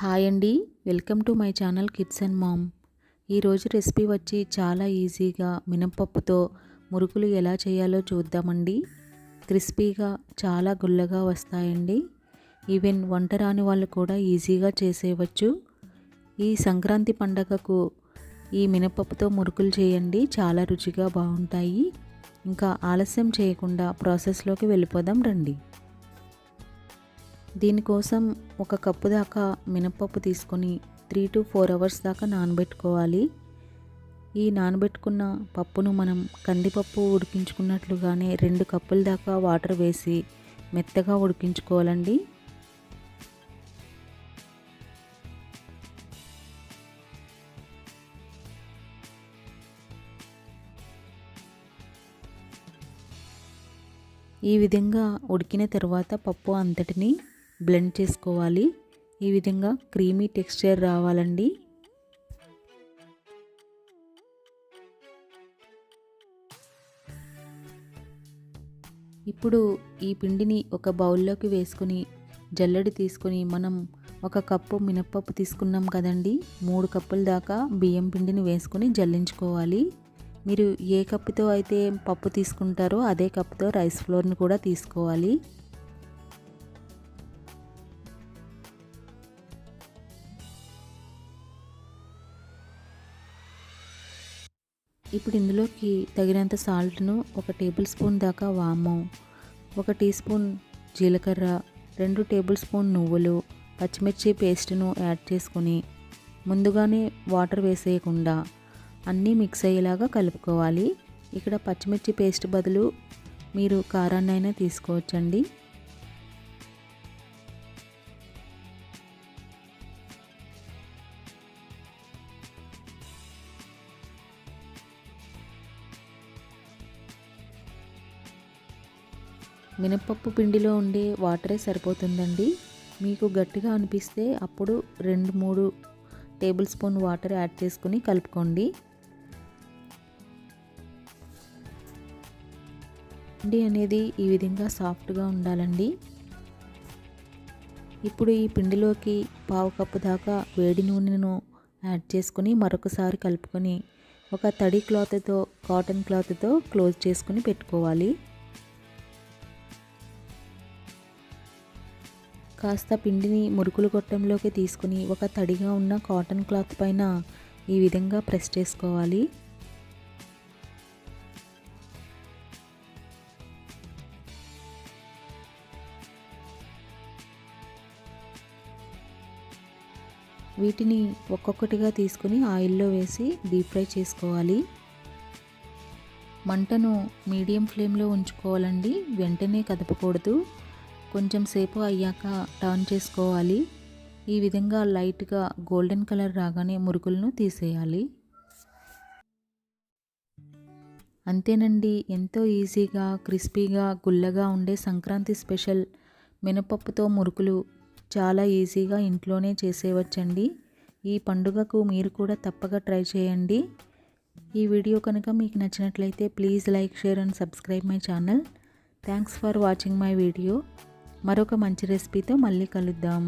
Hi అండి. Welcome to my channel kids and mom. ఈరోజు recipe వచ్చి చాలా ఈజీగా మినపప్పుతో మురుకులు ఎలా చేయాలో చూద్దామండి. క్రిస్పీగా చాలా గుల్లగా వస్తాయండి. ఈవెన్ వంట రాని వాళ్ళు కూడా ఈజీగా చేసేయవచ్చు. ఈ సంక్రాంతి పండగకు ఈ మినపప్పుతో మురుకులు చేయండి. చాలా రుచిగా బాగుంటాయి. ఇంకా ఆలస్యం చేయకుండా ప్రాసెస్లోకి వెళ్ళిపోదాం రండి. దీనికోసం ఒక కప్పు దాకా మినపప్పు తీసుకొని త్రీ టు ఫోర్ అవర్స్ దాకా నానబెట్టుకోవాలి. ఈ నానబెట్టుకున్న పప్పును మనం కందిపప్పు ఉడికించుకున్నట్లుగానే రెండు కప్పుల దాకా వాటర్ వేసి మెత్తగా ఉడికించుకోవాలండి. ఈ విధంగా ఉడికిన తర్వాత పప్పు అంతటిని బ్లెండ్ చేసుకోవాలి. ఈ విధంగా క్రీమీ టెక్స్చర్ రావాలండి. ఇప్పుడు ఈ పిండిని ఒక బౌల్లోకి వేసుకుని జల్లెడి తీసుకొని మనం ఒక కప్పు మినప్పప్పు తీసుకున్నాం కదండి. మూడు కప్పుల దాకా బియ్యం పిండిని వేసుకొని జల్లించుకోవాలి. మీరు ఏ కప్పుతో అయితే పప్పు తీసుకుంటారో అదే కప్పుతో రైస్ ఫ్లోర్ని కూడా తీసుకోవాలి. ఇప్పుడు ఇందులోకి తగినంత సాల్ట్ను ఒక టేబుల్ స్పూన్ దాకా వాము. ఒక టీ స్పూన్ జీలకర్ర రెండు టేబుల్ స్పూన్ నువ్వులు పచ్చిమిర్చి పేస్ట్ను యాడ్ చేసుకొని ముందుగానే వాటర్ వేసేయకుండా అన్నీ మిక్స్ అయ్యేలాగా కలుపుకోవాలి. ఇక్కడ పచ్చిమిర్చి పేస్ట్ బదులు మీరు కారాన్నైనా తీసుకోవచ్చండి. మినపప్పు పిండిలో ఉండే వాటరే సరిపోతుందండి. మీకు గట్టిగా అనిపిస్తే అప్పుడు రెండు మూడు టేబుల్ స్పూన్ వాటర్ యాడ్ చేసుకుని కలుపుకోండి. పిండి అనేది ఈ విధంగా సాఫ్ట్గా ఉండాలండి. ఇప్పుడు ఈ పిండిలోకి పావు కప్పు దాకా వేడి నూనెను యాడ్ చేసుకుని మరొకసారి కలుపుకొని ఒక తడి క్లాత్తో కాటన్ క్లాత్తో క్లోజ్ చేసుకుని పెట్టుకోవాలి. కాస్త పిండిని మురుకులు గొట్టంలోకి తీసుకుని ఒక తడిగా ఉన్న కాటన్ క్లాత్ పైన ఈ విధంగా ప్రెస్ చేసుకోవాలి. వీటిని ఒక్కొక్కటిగా తీసుకుని ఆయిల్లో వేసి డీప్ ఫ్రై చేసుకోవాలి. మంటను మీడియం ఫ్లేమ్లో ఉంచుకోవాలండి. వెంటనే కదపకూడదు. కొంచెం సేపు అయ్యాక టర్న్ చేసుకోవాలి. ఈ విధంగా లైట్గా గోల్డెన్ కలర్ రాగానే మురుకులను తీసేయాలి. అంతేనండి ఎంతో ఈజీగా క్రిస్పీగా గుల్లగా ఉండే సంక్రాంతి స్పెషల్ మినపప్పుతో మురుకులు చాలా ఈజీగా ఇంట్లోనే చేసేవచ్చండి ఈ పండుగకు మీరు కూడా తప్పక ట్రై చేయండి. ఈ వీడియో కనుక మీకు నచ్చినట్లయితే please like share and subscribe my channel thanks for watching my video మరొక మంచి రెసిపీతో మళ్ళీ కలుద్దాం.